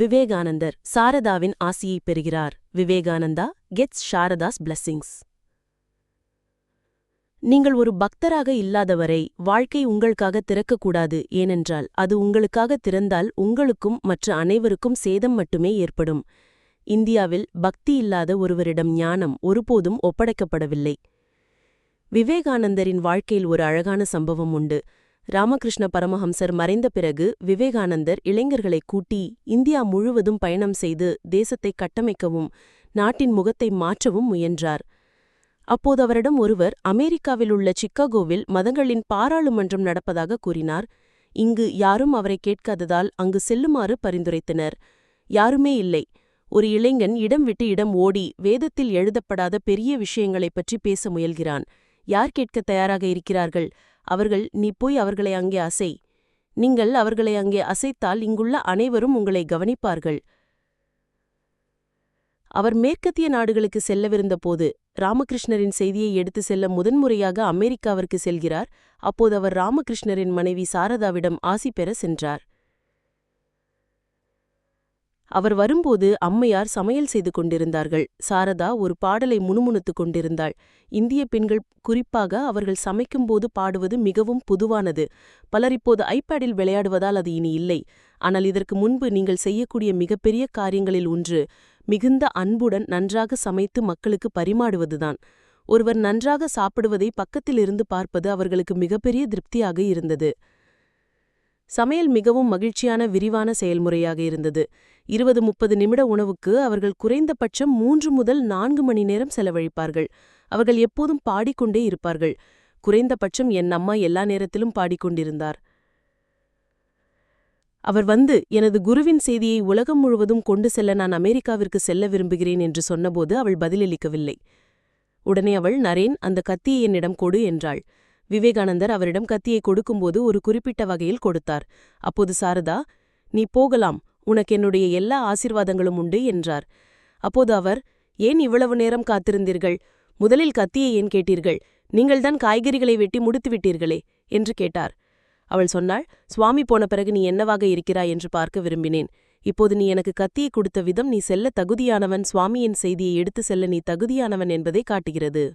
விவேகானந்தர் சாரதாவின் ஆசியை பெறுகிறார். Vivekananda gets Sarada's blessings. நீங்கள் ஒரு பக்தராக இல்லாதவரை வாழ்க்கை உங்களுக்காக திறக்கக்கூடாது ஏனென்றால் அது உங்களுக்காக திறந்தால் உங்களுக்கும் மற்ற அனைவருக்கும் சேதம் மட்டுமே ஏற்படும். இந்தியாவில் பக்தி இல்லாத ஒருவரிடம் ஞானம் ஒருபோதும் ஒப்படைக்கப்படவில்லை. விவேகானந்தரின் வாழ்க்கையில் ஒரு அழகான சம்பவம் உண்டு. ராமகிருஷ்ண பரமஹம்சர் மறைந்த பிறகு விவேகானந்தர் இளைஞர்களை கூட்டி இந்தியா முழுவதும் பயணம் செய்து தேசத்தை கட்டமைக்கவும் நாட்டின் முகத்தை மாற்றவும் முயன்றார். அப்போது அவரிடம் ஒருவர் அமெரிக்காவில் உள்ள சிக்காகோவில் மதங்களின் பாராளுமன்றம் நடப்பதாக கூறினார். இங்கு யாரும் அவரை கேட்காததால் அங்கு செல்லுமாறு பரிந்துரைத்தனர். யாருமே இல்லை. ஒரு இளைஞன் இடம் விட்டு இடம் ஓடி வேதத்தில் எழுதப்படாத பெரிய விஷயங்களைப் பற்றி பேச முயல்கிறான். யார் கேட்கத் தயாராக இருக்கிறார்கள்? அவர்கள் நீ போய் அவர்களை அங்கே அசை. நீங்கள் அவர்களை அங்கே அசைத்தால் இங்குள்ள அனைவரும் உங்களை கவனிப்பார்கள். அவர் மேற்கத்திய நாடுகளுக்கு செல்லவிருந்த போது ராமகிருஷ்ணரின் செய்தியை எடுத்து செல்ல முதன்முறையாக அமெரிக்காவிற்கு செல்கிறார். அப்போது அவர் ராமகிருஷ்ணரின் மனைவி சாரதாவிடம் ஆசி பெற சென்றார். அவர் வரும்போது அம்மையார் சமையல் செய்து கொண்டிருந்தார்கள். சாரதா ஒரு பாடலை முணுமுணுத்துக் கொண்டிருந்தாள். இந்திய பெண்கள் குறிப்பாக அவர்கள் சமைக்கும்போது பாடுவது மிகவும் பொதுவானது. பலர் இப்போது ஐபேடில் விளையாடுவதால் அது இனி இல்லை. ஆனால் இதற்கு முன்பு நீங்கள் செய்யக்கூடிய மிகப்பெரிய காரியங்களில் ஒன்று மிகுந்த அன்புடன் நன்றாக சமைத்து மக்களுக்கு பரிமாடுவதுதான். ஒருவர் நன்றாக சாப்பிடுவதை பக்கத்திலிருந்து பார்ப்பது அவர்களுக்கு மிகப்பெரிய திருப்தியாக இருந்தது. சமையல் மிகவும் மகிழ்ச்சியான விரிவான செயல்முறையாக இருந்தது. இருபது முப்பது நிமிட உணவுக்கு அவர்கள் குறைந்தபட்சம் மூன்று முதல் நான்கு மணி நேரம் செலவழிப்பார்கள். அவர்கள் எப்போதும் பாடிக்கொண்டே இருப்பார்கள். குறைந்தபட்சம் என் அம்மா எல்லா நேரத்திலும் பாடிக்கொண்டிருந்தார். அவர் வந்து எனது குருவின் செய்தியை உலகம் முழுவதும் கொண்டு செல்ல நான் அமெரிக்காவிற்கு செல்ல விரும்புகிறேன் என்று சொன்னபோது அவள் பதிலளிக்கவில்லை. உடனே அவள் நரேன் அந்த கத்தியை என்னிடம் கொடு என்றாள். விவேகானந்தர் அவரிடம் கத்தியை கொடுக்கும்போது ஒரு குறிப்பிட்ட வகையில் கொடுத்தார். அப்போது சாரதா நீ போகலாம் உனக்கு என்னுடைய எல்லா ஆசிர்வாதங்களும் உண்டு என்றார். அப்போது அவர் ஏன் இவ்வளவு நேரம் காத்திருந்தீர்கள்? முதலில் கத்தியை ஏன் கேட்டீர்கள்? நீங்கள்தான் காய்கறிகளை வெட்டி முடித்துவிட்டீர்களே என்று கேட்டார். அவள் சொன்னாள் சுவாமி போன பிறகு நீ என்னவாக இருக்கிறாய் என்று பார்க்க விரும்பினேன். இப்போது நீ எனக்கு கத்தியை கொடுத்த விதம் நீ செல்ல தகுதியானவன் சுவாமியின் செய்தியை எடுத்து செல்ல நீ தகுதியானவன் என்பதை காட்டுகிறது.